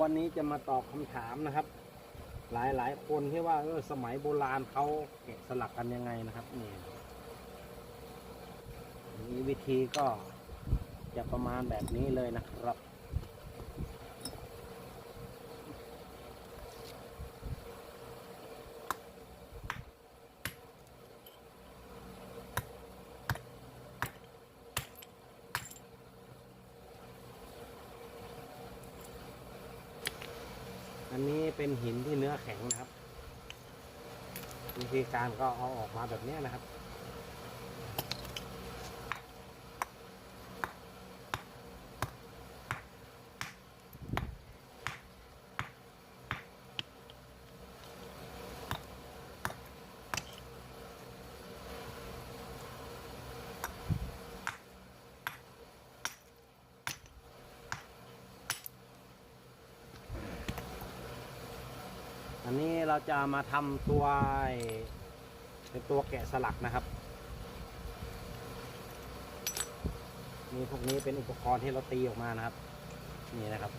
วันนี้จะมาตอบคำถามนะครับ หลายหลายคนที่ว่าเออสมัยโบราณเขาแกะสลักกันยังไงนะครับนี่มีวิธีก็จะประมาณแบบนี้เลยนะครับ อันนี้เป็นหินที่เนื้อแข็งนะครับ วิธีการก็เอาออกมาแบบนี้นะครับ เราจะมาทำตัวเป็นตัวแกะสลักนะครับนี่พวกนี้เป็นอุปกรณ์ที่เราตีออกมานะครับ นี่นะครับ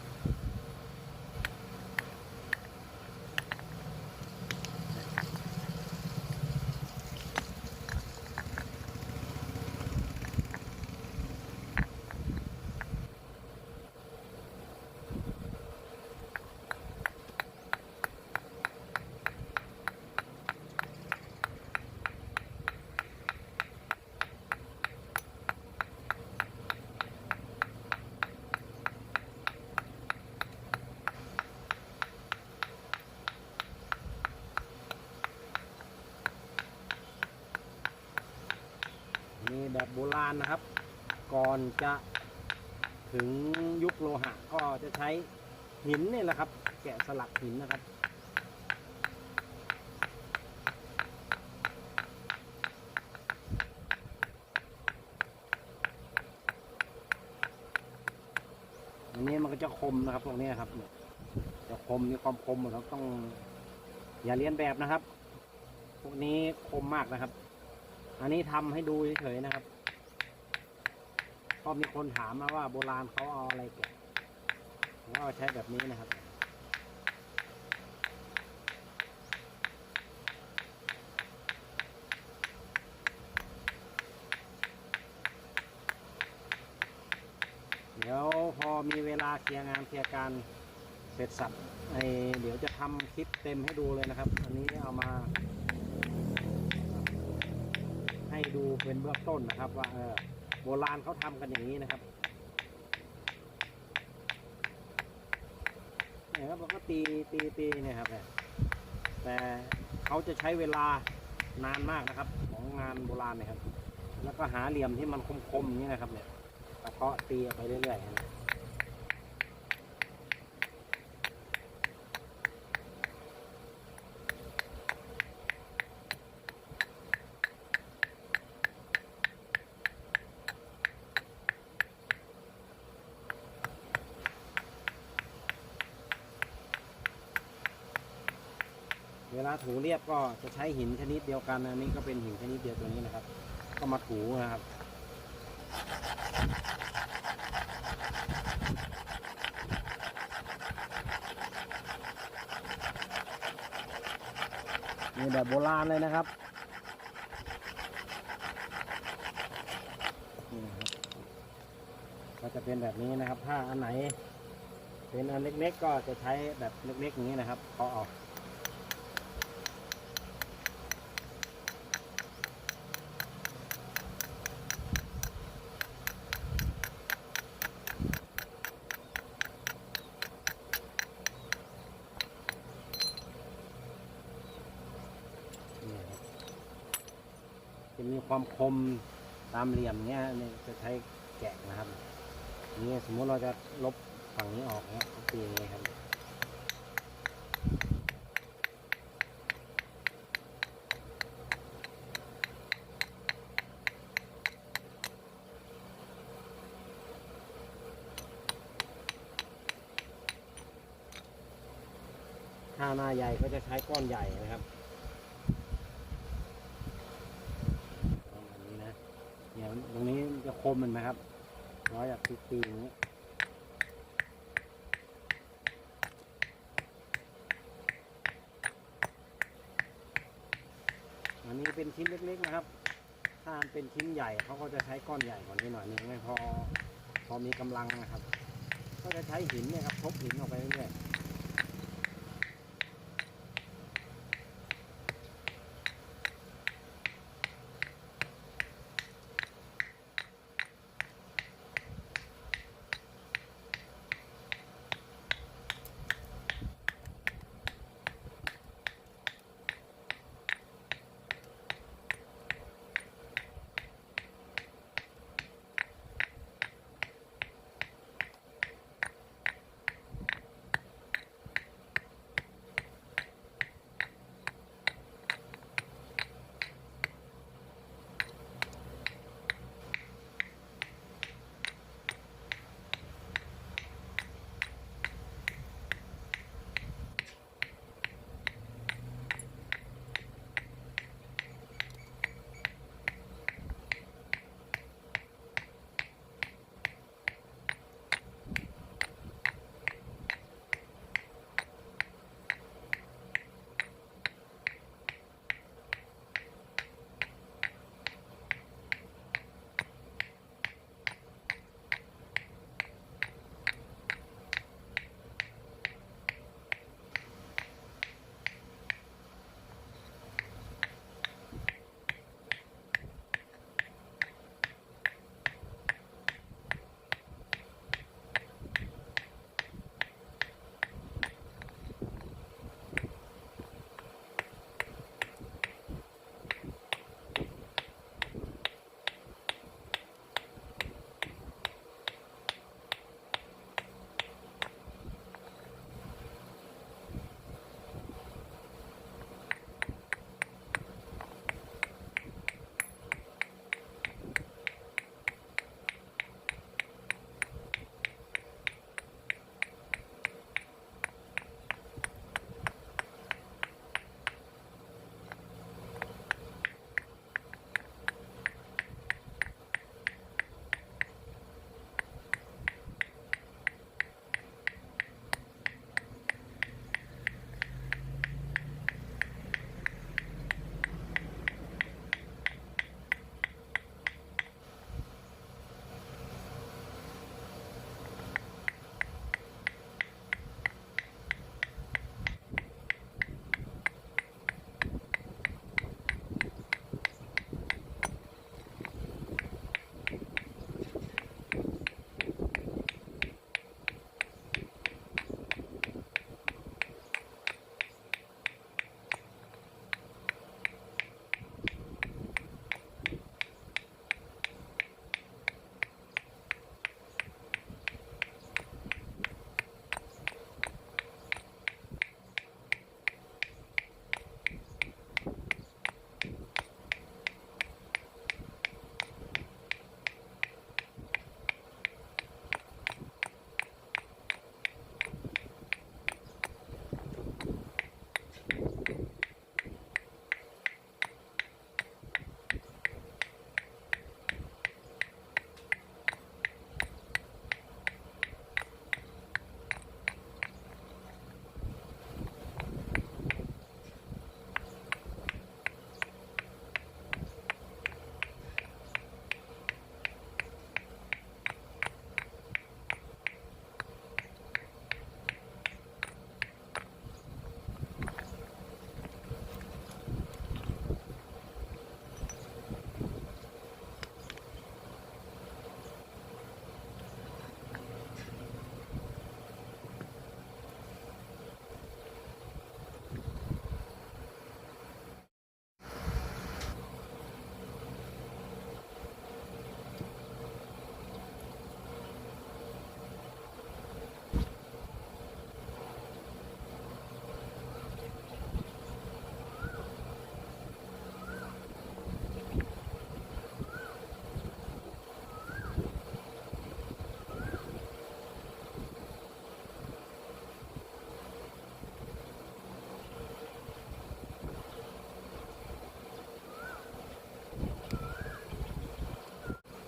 แบบโบราณนะครับ ก่อนจะถึงยุคโลหะก็จะใช้หินนี่แหละครับ แกะสลักหินนะครับอันนี้มันก็จะคมนะครับพวกนี้ครับเนี่ยจะคมมีความคมเราต้อง อย่าเลียนแบบนะครับพวกนี้คมมากนะครับ อันนี้ทำให้ดูเฉยๆนะครับเพราะมีคนถามมาว่าโบราณเขาเอาอะไรแกะผมก็ใช้แบบนี้นะครับ เดี๋ยวพอมีเวลาเคลียร์งานเคลียร์การเสร็จสับไอเดี๋ยวจะทำคลิปเต็มให้ดูเลยนะครับ อันนี้เอามา ดูเป็นเบื้องต้นนะครับ ว่าเออโบราณเขาทำกันอย่างนี้นะครับเนี่ยครับเราก็ตีตีตีเนี่ยครับแต่เขาจะใช้เวลานานมากนะครับ ของงานโบราณเนี่ยครับ แล้วก็หาเหลี่ยมที่มันคมๆอย่างนี้นะครับเนี่ยตะเคาะตีไปเรื่อยๆ ลาถูเรียบก็จะใช้หินชนิดเดียวกันอันนี้ก็เป็นหินชนิดเดียวตัวนี้นะครับ ก็มาถูนะครับนี่แบบโบราณเลยนะครับนี่ครับก็จะเป็นแบบนี้นะครับ ถ้าอันไหน เป็นอันเล็กๆ ก็จะใช้แบบเล็กๆอย่างนี้นะครับเคาะออก นี่ครับจะมี ความคมตามเหลี่ยมเนี้ยนี่จะใช้แกะนะครับนี่สมมุติเราจะลบฝั่งนี้ออกเนี้ยก็ตีอย่างนี้ครับถ้าหน้าใหญ่ก็จะใช้ก้อนใหญ่นะครับ คมมันไหมครับน้อยแบบตีๆอย่างนี้อันนี้เป็นชิ้นเล็กๆนะครับ ถ้าเป็นชิ้นใหญ่เขาก็จะใช้ก้อนใหญ่กว่านี้หน่อยนึงไม่พอพอมีกำลังนะครับ ก็จะใช้หินเนี่ยครับทบหินออกไปเรื่อย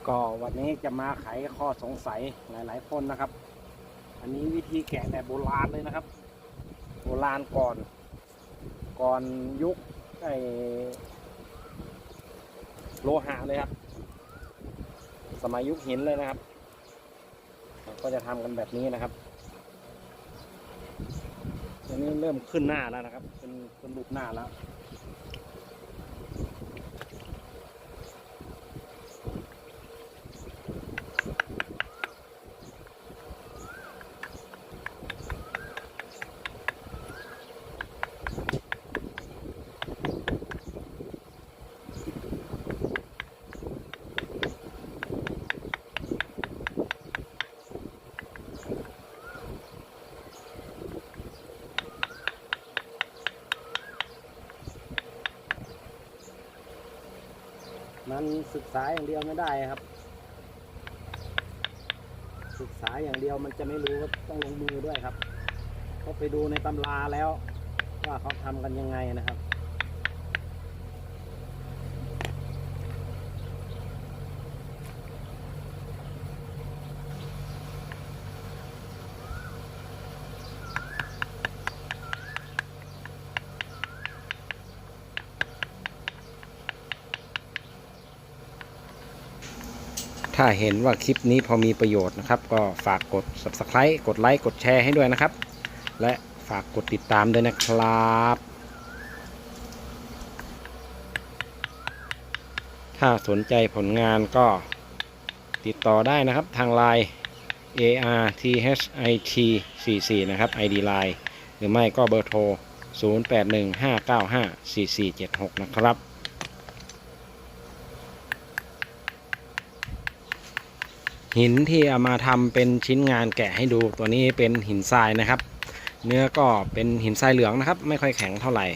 ก็วันนี้จะมาไขข้อสงสัยหลาย ๆ คนนะครับ อันนี้วิธีแกะแบบโบราณเลยนะครับ โบราณก่อน ก่อนยุคไอโลหะเลยครับ สมัยยุคหินเลยนะครับ ก็จะทำกันแบบนี้นะครับตอนนี้เริ่มขึ้นหน้าแล้วนะครับเป็นเป็นรูปหน้าแล้ว มันศึกษาอย่างเดียวไม่ได้ครับ ศึกษาอย่างเดียวมันจะไม่รู้ต้องลงมือด้วยครับ ก็ไปดูในตำราแล้ว ว่าเขาทำกันยังไงนะครับ ถ้าเห็นว่าคลิปนี้พอมีประโยชน์นะครับ ก็ฝากกด subscribe กดไลค์กดแชร์ให้ด้วยนะครับ และฝากกดติดตามด้วยนะครับ ถ้าสนใจผลงานก็ติดต่อได้นะครับทางไลน์ ARTHIT 44 นะครับ ID Line หรือไม่ก็เบอร์โทร 0815954476 นะครับ หินที่เอามาทำเป็นชิ้นงานแกะให้ดู ตัวนี้เป็นหินทรายนะครับ เนื้อก็เป็นหินทรายเหลืองนะครับ ไม่ค่อยแข็งเท่าไหร่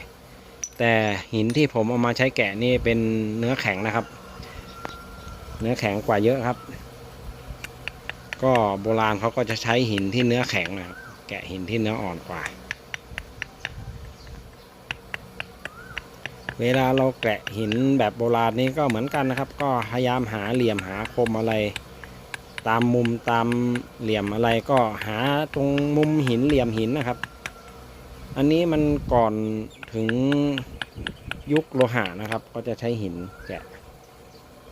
แต่หินที่ผมเอามาใช้แกะนี่เป็นเนื้อแข็งนะครับ เนื้อแข็งกว่าเยอะครับ ก็โบราณเขาก็จะใช้หินที่เนื้อแข็งนะครับ แกะหินที่เนื้ออ่อนกว่า เวลาเราแกะหินแบบโบราณนี้ก็เหมือนกันนะครับ ก็พยายามหาเหลี่ยมหาคมอะไร ตามมุมตามเหลี่ยมอะไรก็หาตรงมุมหินเหลี่ยมหินนะครับ อันนี้มันก่อนถึงยุคโลหะนะครับ ก็จะใช้หินแกะ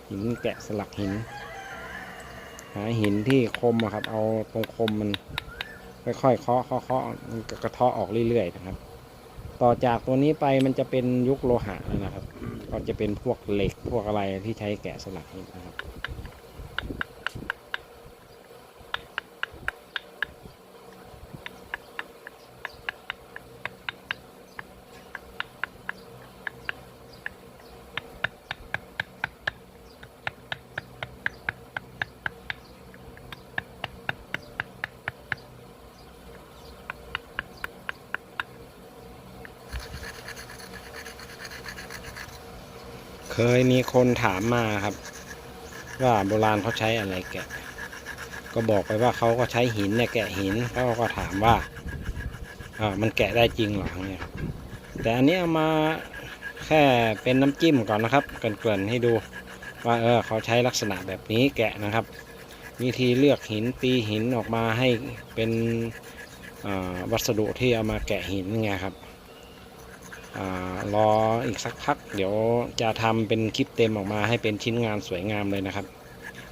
หินแกะสลักหิน หาหินที่คมอะครับ เอาตรงคมมันค่อยๆเคาะเคาะมันก็กระเทาะออกเรื่อยๆนะครับ ต่อจากตัวนี้ไปมันจะเป็นยุคโลหะแล้วนะครับ ก็จะเป็นพวกเหล็กพวกอะไรที่ใช้แกะสลักหินนะครับ คนถามมาครับ ว่าโบราณเขาใช้อะไรแกะ ก็บอกไปว่าเขาก็ใช้หินเนี่ยแกะหินเขาก็ถามว่าอ่ามันแกะได้จริงหรอเนี่ยแต่อันนี้เอามาแค่เป็นน้ำจิ้มก่อนนะครับเกริ่นๆให้ดูว่าเออเขาใช้ลักษณะแบบนี้แกะนะครับ วิธีเลือกหินตีหินออกมาให้เป็นวัสดุที่เอามาแกะหินไงครับ รออีกสักพัก เดี๋ยวจะทำเป็นคลิปเต็มออกมาให้เป็นชิ้นงานสวยงามเลยนะครับ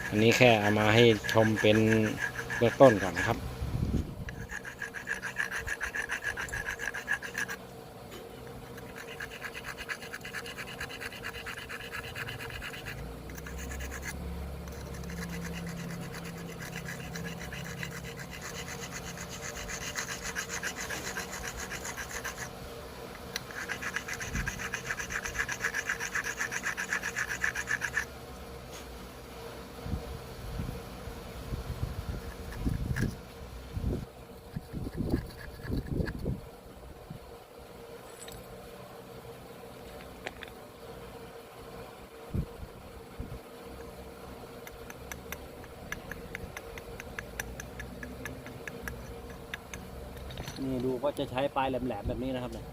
อันนี้แค่เอามาให้ชมเป็นเบื้องต้นก่อนนะครับ นี่ดู ก็จะใช้ปลายแหลมๆแบบนี้นะครับเนี่ย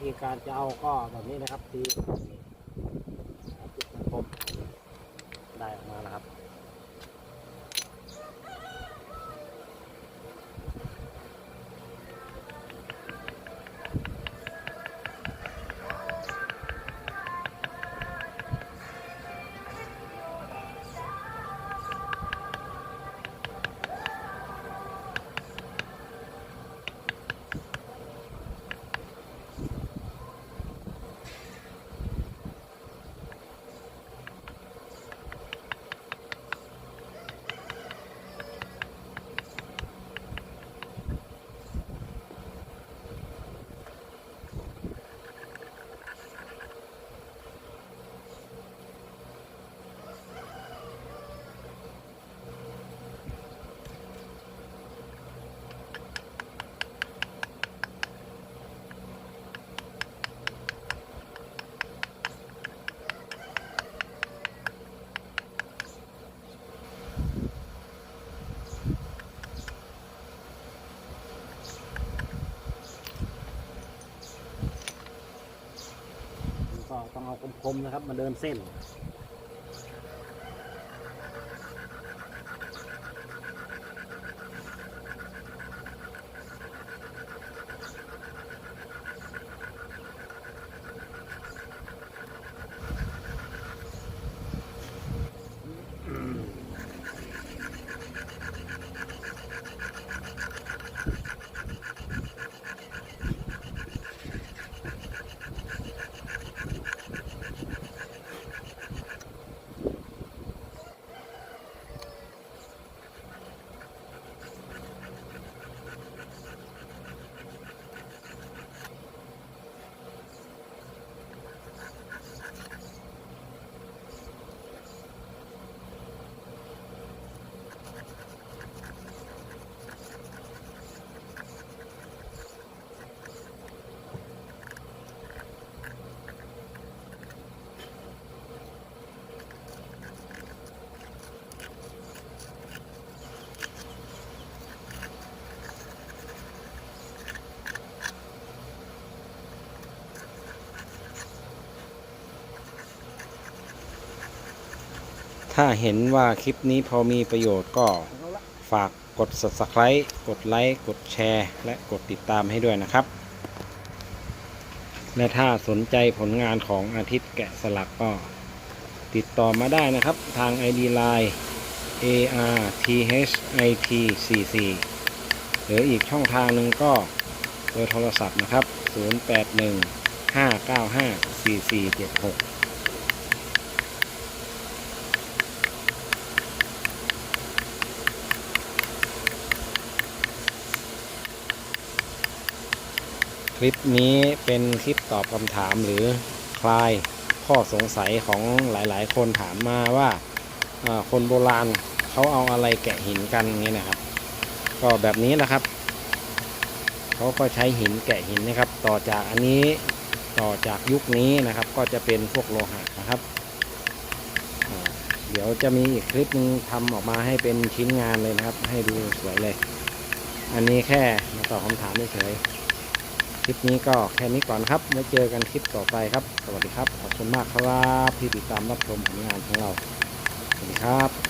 ธีการจะเอาก็แบบนี้นะครับตี ก็ต้องเอาคมๆนะครับ มาเดินเส้น ถ้าเห็นว่าคลิปนี้พอมีประโยชน์ก็ฝากกด subscribe กดไลค์กดแชร์ และกดติดตามให้ด้วยนะครับ และถ้าสนใจผลงานของอาทิตย์แกะสลักก็ติดต่อมาได้นะครับ ทาง ID Line ARTHIT44 หรืออีกช่องทางหนึ่งก็เบอร์โทรศัพท์นะครับ 0815954476 คลิปนี้เป็นคลิปตอบคำถามหรือคลายข้อสงสัยของหลายๆ คนถามมาว่าคนโบราณเขาเอาอะไรแกะหินกันนี้นะครับ ก็แบบนี้นะครับเขาก็ใช้หินแกะหินนะครับ ต่อจากอันนี้ต่อจากยุคนี้นะครับ ก็จะเป็นพวกโลหะนะครับเดี๋ยวจะมีอีกคลิปนึงทำออกมาให้เป็นชิ้นงานเลยนะครับ ให้ดูสวยเลย อันนี้แค่มาตอบคำถามเฉย ลิปนี้ก็แค่นี้ก่อนครับไว้เจอกันคลิปต่อไปครับ สวัสดีครับ ขอบคุณมากครับที่ติดตามรับชมผลงานของเรา สวัสดีครับ